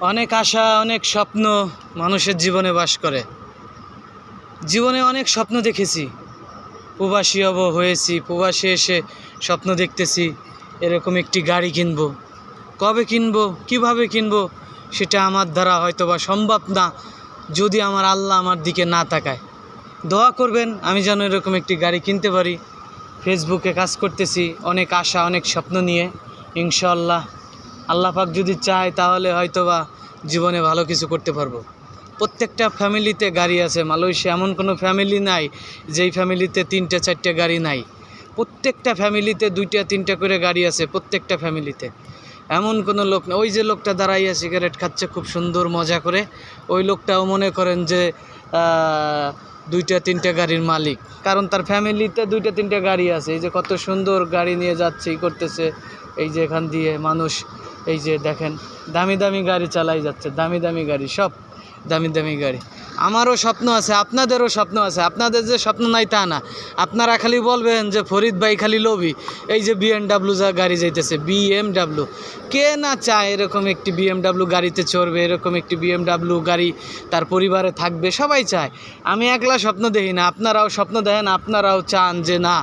অনেক আশা, অনেক স্বপ্ন মানুষের জীবনে বাস করে। জীবনে অনেক স্বপ্ন দেখেছি। প্রবাসী হব, হয়েছি, প্রবাসী এসে স্বপ্ন দেখতেছি, এরকম একটি গাড়ি কিনবো। কবে কিনবো, কীভাবে কিনবো, সেটা আমার দ্বারা হয়তো বা সম্ভব না, যদি আমার আল্লাহ আমার দিকে না তাকায়। দোয়া করবেন, আমি যেন এরকম একটি গাড়ি কিনতে পারি। ফেসবুকে কাজ করতেছি, অনেক আশা, অনেক স্বপ্ন নিয়ে। ইনশাল্লাহ আল্লাহ পাক যদি চায় তাহলে হয়তো বা জীবনে ভালো কিছু করতে পারব। প্রত্যেকটা ফ্যামিলিতে গাড়ি আছে, মালয়েশিয়া এমন কোনো ফ্যামিলি নাই যেই ফ্যামিলিতে তিনটে, চারটে গাড়ি নাই। প্রত্যেকটা ফ্যামিলিতে দুইটা, তিনটা করে গাড়ি আছে প্রত্যেকটা ফ্যামিলিতে। এমন কোনো লোক না, ওই যে লোকটা দাঁড়াইয়া সিগারেট খাচ্ছে, খুব সুন্দর মজা করে, ওই লোকটাও মনে করেন যে দুইটা, তিনটা গাড়ির মালিক। কারণ তার ফ্যামিলিতে দুইটা, তিনটা গাড়ি আছে, এই যে কত সুন্দর গাড়ি নিয়ে যাচ্ছে, ই করতেছে এই যে এখান দিয়ে মানুষ, এই যে দেখেন, দামি দামি গাড়ি চালাই যাচ্ছে, দামি দামি গাড়ি, সব দামি দামি গাড়ি। আমারও স্বপ্ন আছে, আপনাদেরও স্বপ্ন আছে, আপনাদের যে স্বপ্ন নাই তা না। আপনারা খালি বলবেন যে ফরিদ ভাই খালি লোভি। এই যে বিএমডাব্লিউ যা গাড়ি যাইতেছে বিএমডাব্লিউ কে না চায় এরকম একটি বিএমডাব্লিউ গাড়িতে চড়বে, এরকম একটি বিএমডাব্লিউ গাড়ি তার পরিবারে থাকবে, সবাই চায়। আমি একলা স্বপ্ন দেখি না, আপনারাও স্বপ্ন দেখেন, আপনারাও চান যে না,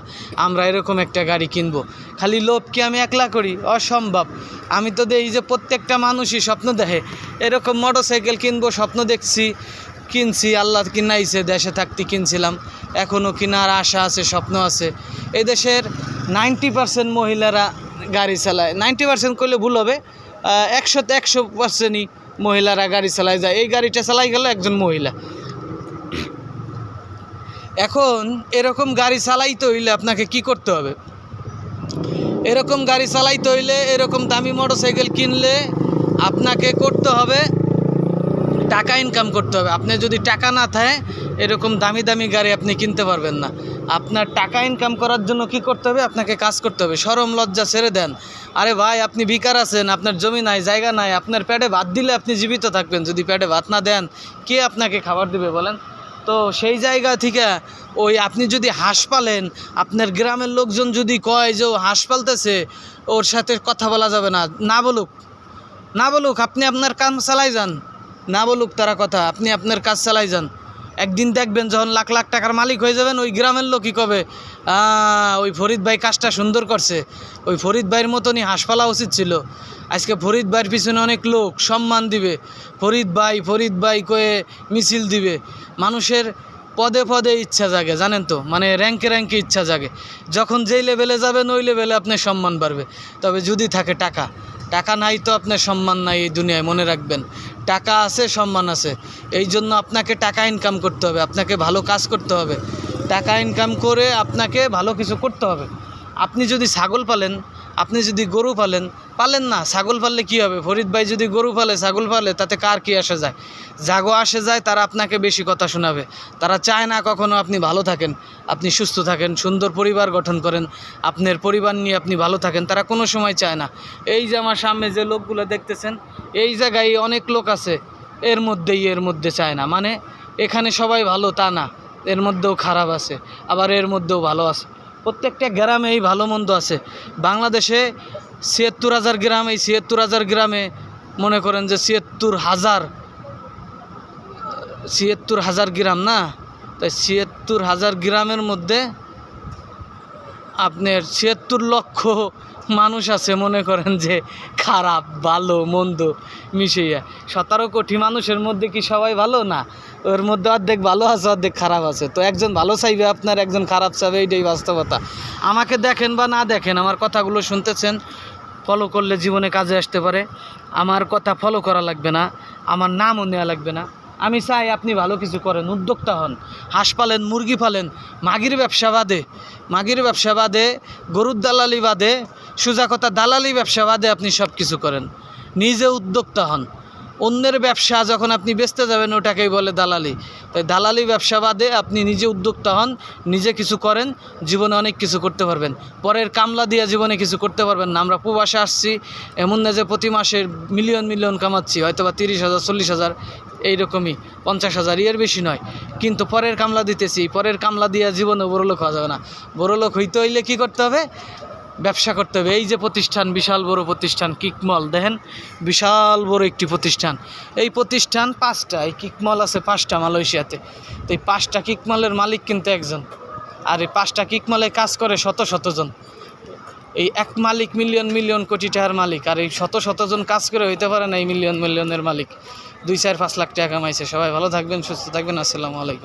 আমরা এরকম একটা গাড়ি কিনবো। খালি লোভ কি আমি একলা করি? অসম্ভব। আমি তো দেখি যে প্রত্যেকটা মানুষই স্বপ্ন দেখে। এরকম মোটর সাইকেল কিনবো, স্বপ্ন দেখছি। কিনছি, আল্লাহ কিনাইছে, দেশে থাকতে কিনছিলাম। এখনও কেনার আশা আছে, স্বপ্ন আছে। এই দেশের নাইনটি পার্সেন্ট মহিলারা গাড়ি চালায়। নাইনটি পার্সেন্ট করলে ভুল হবে। একশোতে একশো পার্সেন্টই মহিলারা গাড়ি চালায় যায়। এই গাড়িটা চালাই গেল একজন মহিলা। এখন এরকম গাড়ি চালাইতে হইলে আপনাকে কি করতে হবে? এরকম গাড়ি চালাইতে হইলে এরকম দামি মোটরসাইকেল কিনলে আপনাকে করতে হবে টাকা ইনকাম করতে হবে। আপনি যদি টাকা না থাকে এরকম দামি দামি গাড়ি আপনি কিনতে পারবেন না। আপনার টাকা ইনকাম করার জন্য কি করতে হবে? আপনাকে কাজ করতে হবে। সরম লজ্জা ছেড়ে দেন। আরে ভাই, আপনি বিকার আছেন, আপনার জমি নাই, জায়গা নাই, আপনার প্যাডে ভাত দিলে আপনি জীবিত থাকবেন। যদি প্যাডে ভাত না দেন, কে আপনাকে খাবার দিবে বলেন? তো সেই জায়গা থেকে ওই আপনি যদি হাঁস পালেন, আপনার গ্রামের লোকজন যদি কয় যে ও হাঁস পালতেছে, ওর সাথে কথা বলা যাবে না। না বলুক। না বলুক, আপনি আপনার কাম চালাই যান। না বলুক তারা কথা, আপনি আপনার কাজ চালাই যান। একদিন দেখবেন যখন লাখ লাখ টাকার মালিক হয়ে যাবেন, ওই গ্রামের লোকই কবে ওই ফরিদ ভাই কাজটা সুন্দর করছে। ওই ফরিদ ভাইয়ের মতনই হাঁস পালা উচিত ছিল। আজকে ফরিদ ভাইয়ের পিছনে অনেক লোক সম্মান দিবে। ফরিদ ভাই ফরিদ ভাই কয়ে মিছিল দিবে। মানুষের পদে পদে ইচ্ছা জাগে, জানেন তো? মানে র্যাঙ্কে র্যাঙ্কে ইচ্ছা জাগে। যখন যেই লেভেলে যাবেন, ওই লেভেলে আপনার সম্মান বাড়বে। তবে যদি থাকে টাকা টাকা নাই তো আপনার সম্মান নাই এই দুনিয়ায়, মনে রাখবেন। টাকা আছে, সম্মান আছে। এই জন্য আপনাকে টাকা ইনকাম করতে হবে, আপনাকে ভালো কাজ করতে হবে। টাকা ইনকাম করে আপনাকে ভালো কিছু করতে হবে। আপনি যদি ছাগল পালেন, আপনি যদি গরু পালেন পালেন না, ছাগল পাললে কি হবে? ফরিদ ভাই যদি গরু পালে, ছাগল পালে, তাতে কার কি আসে যায়? জাগো আসে যায়, তারা আপনাকে বেশি কথা শোনাবে। তারা চায় না কখনো আপনি ভালো থাকেন, আপনি সুস্থ থাকেন, সুন্দর পরিবার গঠন করেন, আপনার পরিবার নিয়ে আপনি ভালো থাকেন, তারা কোনো সময় চায় না। এই যে আমার সামনে যে লোকগুলো দেখতেছেন, এই জায়গায় অনেক লোক আছে, এর মধ্যেই এর মধ্যে চায় না। মানে এখানে সবাই ভালো, তা না। এর মধ্যেও খারাপ আছে, আবার এর মধ্যেও ভালো আছে। প্রত্যেকটা গ্রামে এই ভালো মন্দ আছে। বাংলাদেশে ছিয়াত্তর হাজার গ্রাম এই ছিয়াত্তর হাজার গ্রামে মনে করেন যে ছিয়াত্তর হাজার ছিয়াত্তর হাজার গ্রাম না? তাই ছিয়াত্তর হাজার গ্রামের মধ্যে আপনার ছিয়াত্তর লক্ষ মানুষ আছে মনে করেন যে খারাপ, ভালো, মন্দ মিশিয়ে। সতেরো কোটি মানুষের মধ্যে কি সবাই ভালো? না। ওর মধ্যে অর্ধেক ভালো আছে, অর্ধেক খারাপ আছে। তো একজন ভালো চাইবে, আপনার একজন খারাপ চাইবে, এইটাই বাস্তবতা। আমাকে দেখেন বা না দেখেন, আমার কথাগুলো শুনতেছেন ফলো করলে জীবনে কাজে আসতে পারে। আমার কথা ফলো করা লাগবে না, আমার নামও নেওয়া লাগবে না। আমি চাই আপনি ভালো কিছু করেন, উদ্যোক্তা হন। হাঁস পালেন, মুরগি পালেন, মাগির ব্যবসা বাদে, মাগির ব্যবসা বাদে, গরুর দালালি বাদে সোজা কথা দালালি ব্যবসা বাদে আপনি সব কিছু করেন। নিজে উদ্যোক্তা হন। অন্যের ব্যবসা যখন আপনি বেচতে যাবেন, ওটাকেই বলে দালালি। তাই দালালি ব্যবসা বাদে আপনি নিজে উদ্যোক্তা হন, নিজে কিছু করেন, জীবনে অনেক কিছু করতে পারবেন। পরের কামলা দিয়ে জীবনে কিছু করতে পারবেন না। আমরা প্রবাসে আসছি, এমন না যে প্রতি মাসে মিলিয়ন মিলিয়ন কামাচ্ছি হয়তো বা তিরিশ হাজার, চল্লিশ হাজার, এইরকমই, পঞ্চাশ হাজার ইয়ের বেশি নয়। কিন্তু পরের কামলা দিতেছি, পরের কামলা দিয়ে জীবনে বড়লোক হওয়া যাবে না। বড়লোক হইতে হইলে কী করতে হবে? ব্যবসা করতে হবে। এই যে প্রতিষ্ঠান, বিশাল বড় প্রতিষ্ঠান কিকমল, দেখেন? বিশাল বড় একটি প্রতিষ্ঠান। এই প্রতিষ্ঠান পাঁচটা, এই কিকমল আছে পাঁচটা মালয়েশিয়াতে। তো এই পাঁচটা কিকমলের মালিক কিন্তু একজন। আর এই পাঁচটা কিকমলে কাজ করে শত শতজন এই এক মালিক মিলিয়ন মিলিয়ন কোটি টাকার মালিক, আর এই শত শতজন কাজ করে হইতে পারে না এই মিলিয়ন মিলিয়নের মালিক। দুই, চার, পাঁচ লাখ টাকা কামাইছে। সবাই ভালো থাকবেন, সুস্থ থাকবেন। আসসালামু আলাইকুম।